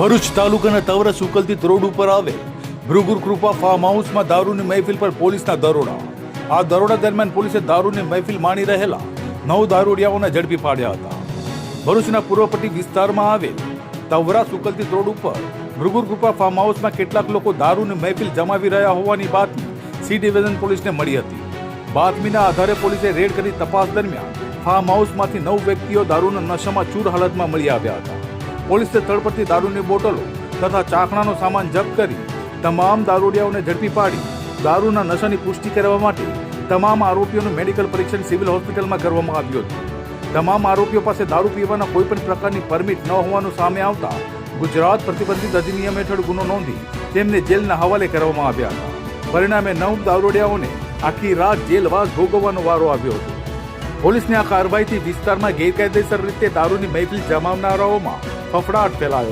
ભરૂચ તાલુકાના તવરસ ઉકલતી રોડ ઉપર આવે. ભૃગુર કૃપા ફાર્મ હાઉસમાં દારૂની મહેફિલ પર પોલીસના દરોડા. આ દરોડા દરમિયાન પોલીસે દારૂની મહેફિલ માણી રહેલા નવ દારૂડિયાઓને ઝડપી પાડ્યા હતા. ભરૂચના પૂર્વપટ્ટી વિસ્તારમાં આવેલ તવરા સુકલતી રોડ ઉપર ભૃગુર કૃપા ફાર્મ હાઉસમાં કેટલાક લોકો દારૂની મહેફિલ જમાવી રહ્યા હોવાની બાતમી સી ડિવિઝન પોલીસને મળી હતી. બાતમીના આધારે પોલીસે રેડ કરી તપાસ દરમિયાન ફાર્મ હાઉસમાંથી નવ વ્યક્તિઓ દારૂના નશામાં ચૂર હાલતમાં મળી આવ્યા હતા. પોલીસે સ્થળ દારૂની બોટલો તથા ચાખણાનો સામાન જપ્ત કરી તમામ દારૂડિયાઓને ઝડપી પાડી દારૂના નશાની પુષ્ટિ કરવા માટે તમામ આરોપીઓનું મેડિકલ પરીક્ષણ સિવિલ હોસ્પિટલમાં કરવામાં આવ્યું હતું. તમામ આરોપીઓ પાસે દારૂ પીવાના કોઈપણ પ્રકારની પરમિટ ન હોવાનું સામે આવતા ગુજરાત પ્રતિબંધિત અધિનિયમ હેઠળ ગુનો નોંધી તેમને જેલના હવાલે કરવામાં આવ્યા હતા. પરિણામે નવ દારૂડિયાઓને આખી રાત જેલવાસ ભોગવવાનો વારો આવ્યો હતો. પોલીસની આ કાર્યવાહીથી વિસ્તારમાં ગેરકાયદેસર રીતે દારૂની મહેફિલ જમાવનારાઓમાં Favorável pela